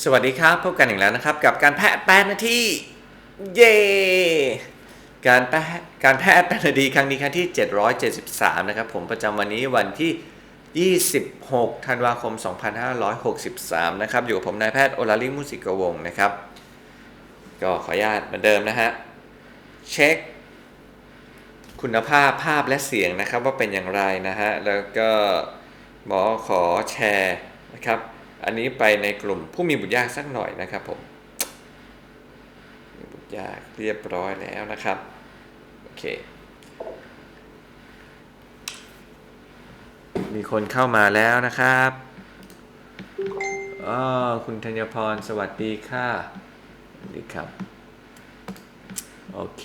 สวัสดีครับพบกันอีกแล้วนะครับ กับการแพะแปดนาทีเย้การแพะการแพะแปดนาทีครั้งนี้ครั้งที่ 773 นะครับ ผมประจำวันนี้วันที่ 26 ธันวาคม 2563 นะครับ อยู่กับผมนายแพทย์โอลาลิมุสิกวงนะครับ ก็ขออนุญาตเหมือนเดิมนะฮะ เช็ค คุณภาพภาพและเสียงนะครับว่าเป็นอย่างไรนะฮะ แล้วก็หมอขอแชร์นะครับ อันนี้ไปในกลุ่มผู้มีบุตรยากสักหน่อยนะครับผมมีบุตรยากเรียบร้อยแล้วนะครับ โอเค มีคนเข้ามาแล้วนะครับอ๋อคุณธัญพรสวัสดีค่ะสวัสดีครับ โอเค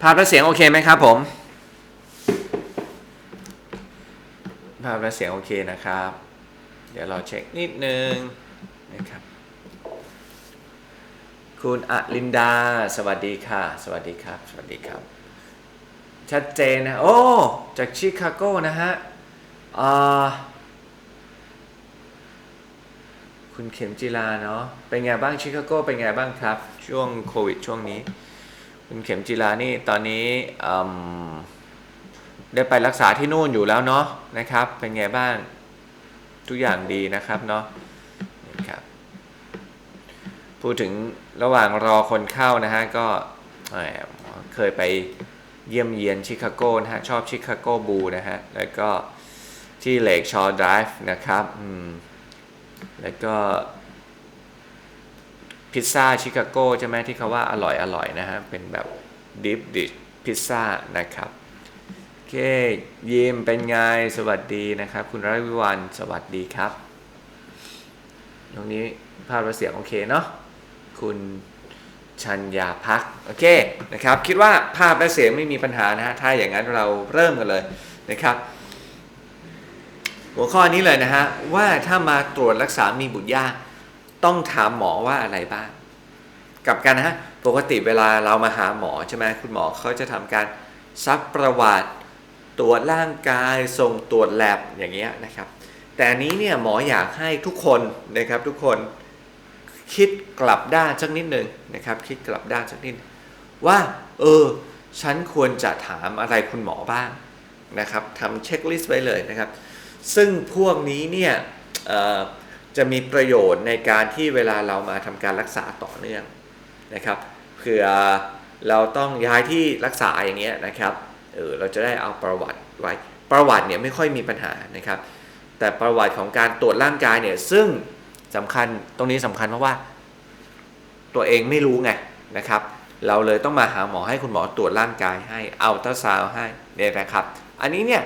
ภาพและเสียงโอเคไหมครับผม ภาพและเสียงโอเคนะครับ เดี๋ยวเราเช็คนิดนึงนะครับ คุณอลินดา สวัสดีค่ะ สวัสดีครับ สวัสดีครับ ชัดเจนนะ โอ้ จากชิคาโกนะฮะคุณเข็มจีราเนาะ เป็นไงบ้างชิคาโกเป็นไงบ้างครับ ช่วงโควิดช่วงนี้ คุณเข็มจีรานี่ตอนนี้ได้ไปรักษาที่นู่นอยู่แล้วเนาะนะครับ เป็นไงบ้าง ทุกอย่างดีนะครับเนาะนะครับพูดถึงระหว่างรอคนเข้านะฮะก็เคยไปเยี่ยมเยียนชิคาโกนะฮะชอบชิคาโกบูนะฮะแล้วก็ที่เลกชอร์ดริฟนะครับอืมแล้วก็พิซซ่าชิคาโกใช่ไหมที่เขาว่าอร่อยอร่อยนะฮะเป็นแบบดิฟดิพิซซ่านะครับ เคยิมเป็นไงสวัสดีนะครับ คุณรัวิวันสวัสดีครับ ตรงนี้ภาพและเสียงโอเคเนาะคุณชัญญาพักโอเคนะครับ คิดว่าภาพและเสียงไม่มีปัญหานะฮะถ้าอย่างนั้นเราเริ่มกันเลยนะครับ หัวข้อนี้เลยนะฮะว่าถ้ามาตรวจรักษามีบุตรยากต้องถามหมอว่าอะไรบ้างกับกันนะฮะปกติเวลาเรามาหาหมอใช่ไหมคุณหมอเขาจะทำการซักประวัติ ตรวจร่างกายส่งตรวจแลบอย่างเงี้ยนะครับ แต่อันนี้เนี่ยหมออยากให้ทุกคนนะครับทุกคนคิดกลับด้านสักนิดหนึ่งนะครับ คิดกลับด้านสักนิด ว่า เออ ฉันควรจะถามอะไรคุณหมอบ้างนะครับทำเช็คลิสต์ไว้เลยนะครับ ซึ่งพวกนี้เนี่ยจะมีประโยชน์ในการที่เวลาเรามาทำการรักษาต่อเนื่องนะครับเผื่อเราต้องย้ายที่รักษาอย่างเงี้ยนะครับ เออเราจะได้เอาประวัติไว้ ประวัติเนี่ยไม่ค่อยมีปัญหานะครับ แต่ประวัติของการตรวจร่างกายเนี่ยซึ่งสำคัญตรงนี้สำคัญเพราะว่า ตัวเองไม่รู้ไงนะครับ เราเลยต้องมาหาหมอให้คุณหมอตรวจร่างกายให้เอาตราซาวให้เนี่ยนะครับ อันนี้เนี่ย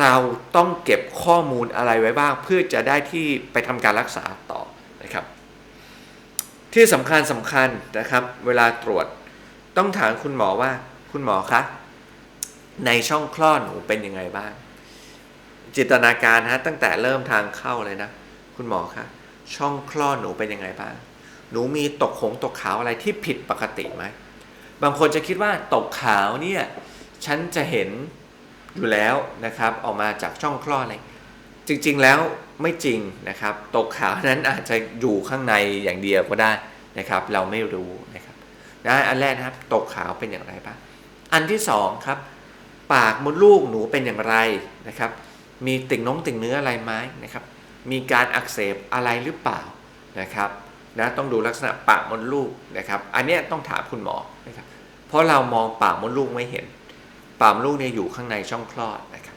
เราต้องเก็บข้อมูลอะไรไว้บ้าง เพื่อจะได้ที่ไปทำการรักษาต่อนะครับ ที่สำคัญสำคัญนะครับ เวลาตรวจต้องถามคุณหมอว่าคุณหมอคะ ในช่องคลอดหนูเป็นยังไงบ้าง จินตนาการฮะตั้งแต่เริ่มทางเข้าเลยนะ คุณหมอคะช่องคลอดหนูเป็นยังไงบ้าง หนูมีตกขงตกขาวอะไรที่ผิดปกติไหมบางคนจะคิดว่าตกขาวเนี่ยฉันจะเห็นอยู่แล้วนะครับออกมาจากช่องคลอดอะไรจริงๆแล้วไม่จริงนะครับ ตกขาวนั้นอาจจะอยู่ข้างในอย่างเดียวก็ได้นะครับ เราไม่รู้นะครับนะอันแรกนะครับ ตกขาวเป็นอย่างไรบ้างอันที่สองครับ ปากมดลูกหนูเป็นอย่างไรนะครับ มีติ่งน้องติ่งเนื้ออะไรไหมนะครับ มีการอักเสบอะไรหรือเปล่านะครับนะต้องดูลักษณะปากมดลูกนะครับ อันนี้ต้องถามคุณหมอนะครับ เพราะเรามองปากมดลูกไม่เห็น ปากมดลูกเนี่ยอยู่ข้างในช่องคลอดนะครับ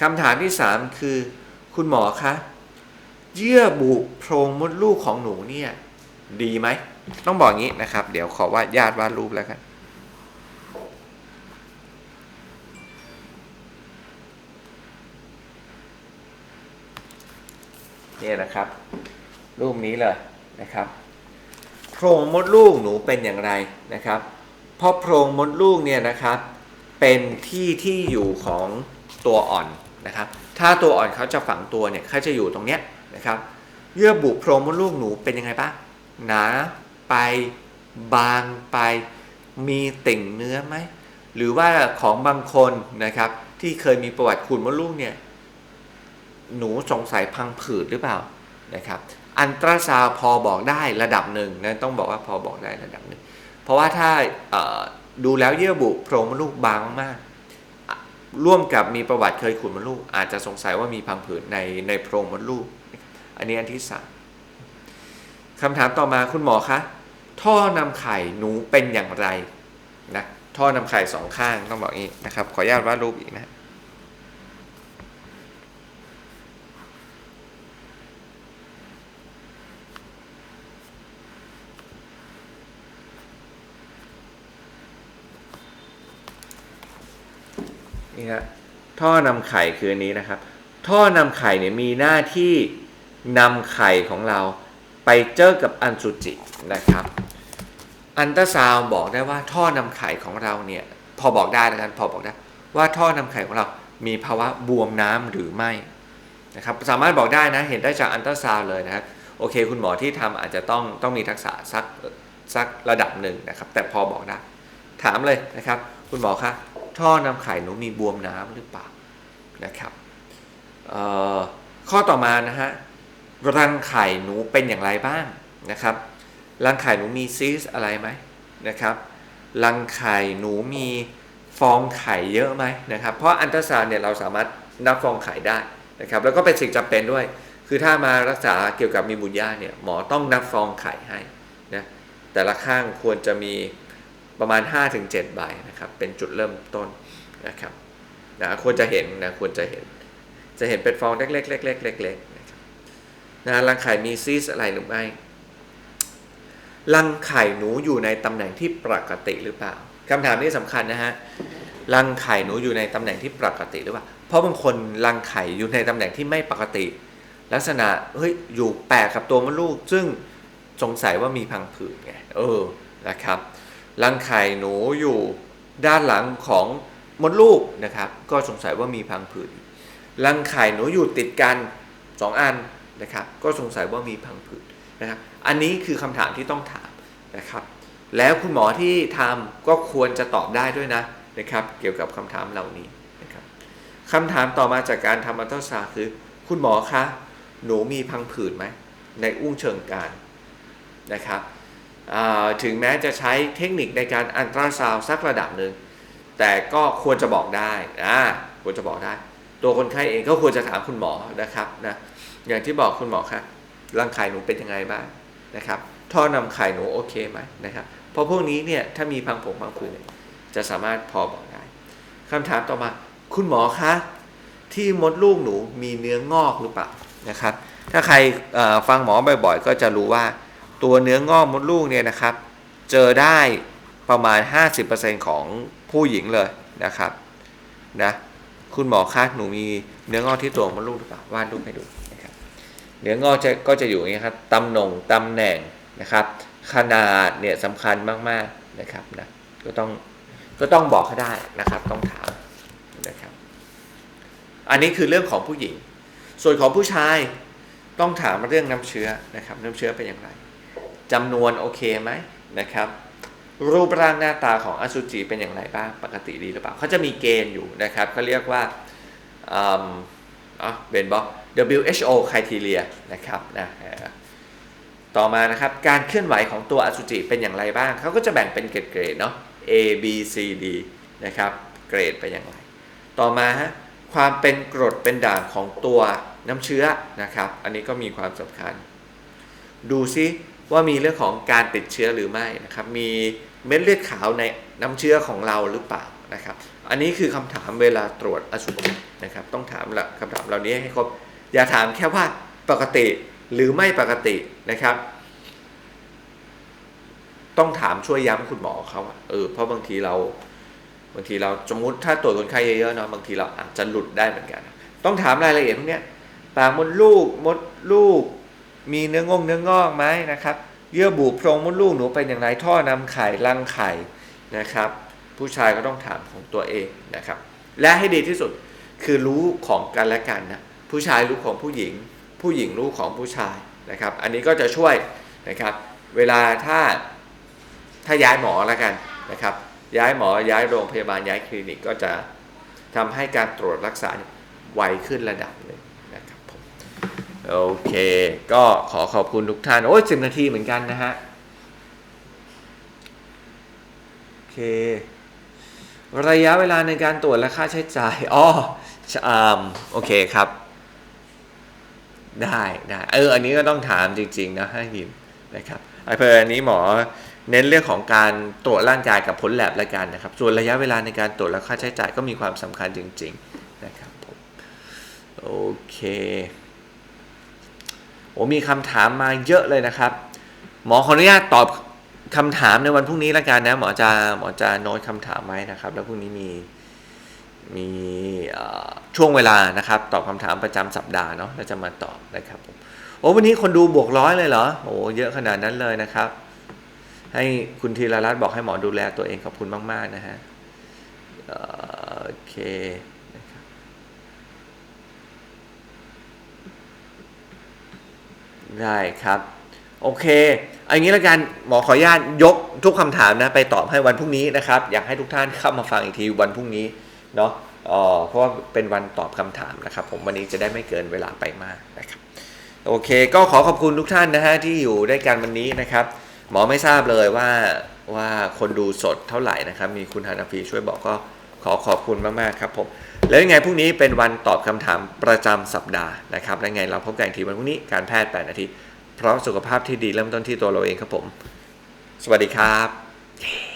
คำถามที่สามคือ คุณหมอคะเยื่อบุโพรงมดลูกของหนูเนี่ยดีไหม ต้องบอกงี้นะครับ เดี๋ยวขอวาดญาติวาดรูปแล้วกัน นี่ยนะครับ รูปนี้เลยนะครับโพรงมดลูกหนูเป็นอย่างไรนะครับเพราะโพรงมดลูกเนี่ยนะครับ เป็นที่ที่อยู่ของตัวอ่อนนะครับ ถ้าตัวอ่อนเขาจะฝังตัวเนี่ยเขาจะอยู่ตรงเนี้ยนะครับ เยื่อบุโพรงมดลูกหนูเป็นยังไงบ้างหนาไปบางไปมีติ่งเนื้อไหมหรือว่าของบางคนนะครับที่เคยมีประวัติขุนมดลูกเนี่ย หนูสงสัยพังผืดหรือเปล่านะครับ อันตราซาวพอบอกได้ระดับหนึ่งนะต้องบอกว่าพอบอกได้ระดับหนึ่ง เพราะว่าถ้าดูแล้วเยื่อบุโพรงมดลูกบางมาก ร่วมกับมีประวัติเคยขุดมดลูก อาจจะสงสัยว่ามีพังผืดในในโพรงมดลูก อันนี้อันที่สามคำถามต่อมาคุณหมอคะท่อนำไข่หนูเป็นอย่างไรนะท่อนำไข่สองข้างต้องบอกนี้นะครับ ขออนุญาตวาดรูปอีกนะ นี่ฮะท่อนำไข่คืออันนี้นะครับ ท่อนำไข่เนี่ยมีหน้าที่นำไข่ของเราไปเจอกับอันสุจินะครับ อันตราซาวบอกได้ว่าท่อนำไข่ของเราเนี่ยพอบอกได้นะครับพอบอกได้ว่าท่อนำไข่ของเรา มีภาวะบวมน้ำหรือไม่นะครับสามารถบอกได้นะเห็นได้จากอันตราซาวเลยนะครับโอเค คุณหมอที่ทำอาจจะต้องต้องมีทักษะสักสักระดับหนึ่งนะครับ แต่พอบอกได้ถามเลยนะครับ คุณหมอคะ ท่อนำไข่หนูมีบวมน้ำหรือเปล่านะครับข้อต่อมานะฮะรังไข่หนูเป็นอย่างไรบ้างนะครับรังไข่หนูมีซีสอะไรไหมนะครับรังไข่หนูมีฟองไข่เยอะไหมนะครับ เพราะอันตราซาวเนี่ยเราสามารถนับฟองไข่ได้นะครับ แล้วก็เป็นสิ่งจำเป็นด้วย คือถ้ามารักษาเกี่ยวกับมีบุญญาเนี่ยหมอต้องนับฟองไข่ให้นะแต่ละข้างควรจะมี ประมาณ 5-7 ใบนะครับ เป็นจุดเริ่มต้นนะครับนะควรจะเห็นนะควรจะเห็น จะเห็นเป็นฟองเล็กๆเล็กๆเล็กๆนะครับนะรังไข่มีซีสอะไรหรือไม่รังไข่หนูอยู่ในตำแหน่งที่ปกติหรือเปล่าคำถามนี้สำคัญนะฮะรังไข่หนูอยู่ในตำแหน่งที่ปกติหรือเปล่า เพราะบางคนรังไข่อยู่ในตำแหน่งที่ไม่ปกติ ลักษณะเฮ้ยอยู่แปลกกับตัวมดลูก ซึ่งสงสัยว่ามีพังผืดไงเออนะครับ รังไข่หนูอยู่ด้านหลังของมดลูกนะครับ ก็สงสัยว่ามีพังผืดรังไข่หนูอยู่ติดกันสองอันนะครับ ก็สงสัยว่ามีพังผืดนะครับ อันนี้คือคำถามที่ต้องถามนะครับ แล้วคุณหมอที่ทำก็ควรจะตอบได้ด้วยนะนะครับ เกี่ยวกับคำถามเหล่านี้นะครับคำถามต่อมาจากการทำอัลตราซาวคือ คุณหมอคะหนูมีพังผืดไหมในอุ้งเชิงกรานนะครับ ถึงแม้จะใช้เทคนิคในการอัลตราซาวสักระดับหนึ่งแต่ก็ควรจะบอกได้อ่าควรจะบอกได้ ตัวคนไข้เองก็ควรจะถามคุณหมอนะครับนะอย่างที่บอกคุณหมอครับรังไข่หนูเป็นยังไงบ้างนะครับ ท่อนำไข่หนูโอเคไหมนะครับเพราะพวกนี้เนี่ยถ้ามีพังผงพังผืดจะสามารถพอบอกได้คำถามต่อมา คุณหมอคะที่มดลูกหนูมีเนื้องอกหรือเปล่านะครับ ถ้าใครฟังหมอบ่อยๆ ก็จะรู้ว่า ตัวเนื้องอกมดลูกเนี่ยนะครับ เจอได้ประมาณ 50%ของผู้หญิงเลยนะครับนะคุณหมอคะหนูมีเนื้องอกที่ตัวมดลูกหรือเปล่าวาดรูปให้ดูนะครับเนื้องอกจะก็จะอยู่อย่างนี้ครับตำหน่งตำแหน่งนะครับ ขนาดเนี่ยสำคัญมากๆนะครับนะก็ต้องก็ต้องบอกเขาได้นะครับต้องถามนะครับอันนี้คือเรื่องของผู้หญิง ส่วนของผู้ชายต้องถามเรื่องน้ำเชื้อนะครับ น้ำเชื้อเป็นอย่างไร จำนวนโอเคไหมนะครับ รูปร่างหน้าตาของอสุจิเป็นอย่างไรบ้าง ปกติดีหรือเปล่าเขาจะมีเกณฑ์อยู่นะครับเขาเรียกว่าอ๋อเบนบอก WHO criteria นะครับนะต่อมานะครับการเคลื่อนไหวของตัวอสุจิเป็นอย่างไรบ้างเขาก็จะแบ่งเป็นเกรดๆเนาะ A B C D นะครับเกรดเป็นอย่างไร ต่อมาฮะความเป็นกรดเป็นด่างของตัวน้ำเชื้อนะครับ อันนี้ก็มีความสำคัญ ดูซิ ว่ามีเรื่องของการติดเชื้อหรือไม่นะครับ มีเม็ดเลือดขาวในน้ำเชื้อของเราหรือเปล่านะครับ อันนี้คือคำถามเวลาตรวจอสุจินะครับ ต้องถามละคำถามเหล่านี้ให้ครบ อย่าถามแค่ว่าปกติหรือไม่ปกตินะครับ ต้องถามช่วยย้ำคุณหมอเขาเออเพราะบางทีเราบางทีเราสมมติถ้าตรวจคนไข้เยอะๆเนาะบางทีเราอาจจะหลุดได้เหมือนกัน ต้องถามรายละเอียดพวกนี้ปากมดลูกมดลูก มีเนื้องงเนื้องอกไหมนะครับ เยื่อบุโพรงมดลูกหนูเป็นอย่างไรท่อนำไข่รังไข่นะครับ ผู้ชายก็ต้องถามของตัวเองนะครับ และให้ดีที่สุดคือรู้ของกันและกันนะผู้ชายรู้ของผู้หญิง ผู้หญิงรู้ของผู้ชายนะครับ อันนี้ก็จะช่วยนะครับ เวลาถ้าถ้าย้ายหมอแล้วกันนะครับ ย้ายหมอย้ายโรงพยาบาลย้ายคลินิกก็จะทำให้การตรวจรักษาไวขึ้นระดับหนึ่ง โอเค ก็ขอขอบคุณทุกท่าน โอ้ยสิบนาทีเหมือนกันนะฮะ โอเค ระยะเวลาในการตรวจและค่าใช้จ่าย อ๋อชะอาโอเคครับ ได้ได้เออ อันนี้ก็ต้องถามจริง ๆ นะให้ยิมนะครับไอเพออันนี้หมอเน้นเรื่องของการตรวจร่างกายกับผลแลบละกันนะครับ ส่วนระยะเวลาในการตรวจและค่าใช้จ่ายก็มีความสำคัญจริง ๆ นะครับผม โอเค โอ้มีคำถามมาเยอะเลยนะครับ หมอขออนุญาตตอบคำถามในวันพรุ่งนี้ละกันนะหมอจะหมอจะโน้ตคำถามไว้นะครับ แล้วพรุ่งนี้มีมีช่วงเวลานะครับ ตอบคำถามประจำสัปดาห์เนาะแล้วจะมาตอบนะครับผมโอ้วันนี้คนดูบวกร้อยเลยเหรอโอ้เยอะขนาดนั้นเลยนะครับ ให้คุณธีรรัตน์บอกให้หมอดูแลตัวเองขอบคุณมาก ๆ นะฮะโอเคนะครับ ได้ครับ โอเคอาอย่างนี้ละกันหมอขออนุญาตยกทุกคำถามนะ ไปตอบให้วันพรุ่งนี้นะครับ อยากให้ทุกท่านเข้ามาฟังอีกทีวันพรุ่งนี้เนาะเออเพราะว่าเป็นวันตอบคำถามนะครับ ผมวันนี้จะได้ไม่เกินเวลาไปมากนะครับ โอเค ก็ขอขอบคุณทุกท่านนะฮะที่อยู่ด้วยกันวันนี้นะครับ หมอไม่ทราบเลยว่าว่าคนดูสดเท่าไหร่นะครับ มีคุณฮานาฟีช่วยบอกก็ ขอขอบคุณมากๆครับผม แล้วยังไงพรุ่งนี้เป็นวันตอบคำถามประจำสัปดาห์นะครับแล้วยังไงเราพบกันอีกทีวันพรุ่งนี้การแพทย์ 8 นาที เพราะสุขภาพที่ดีเริ่มต้นที่ตัวเราเองครับผม สวัสดีครับ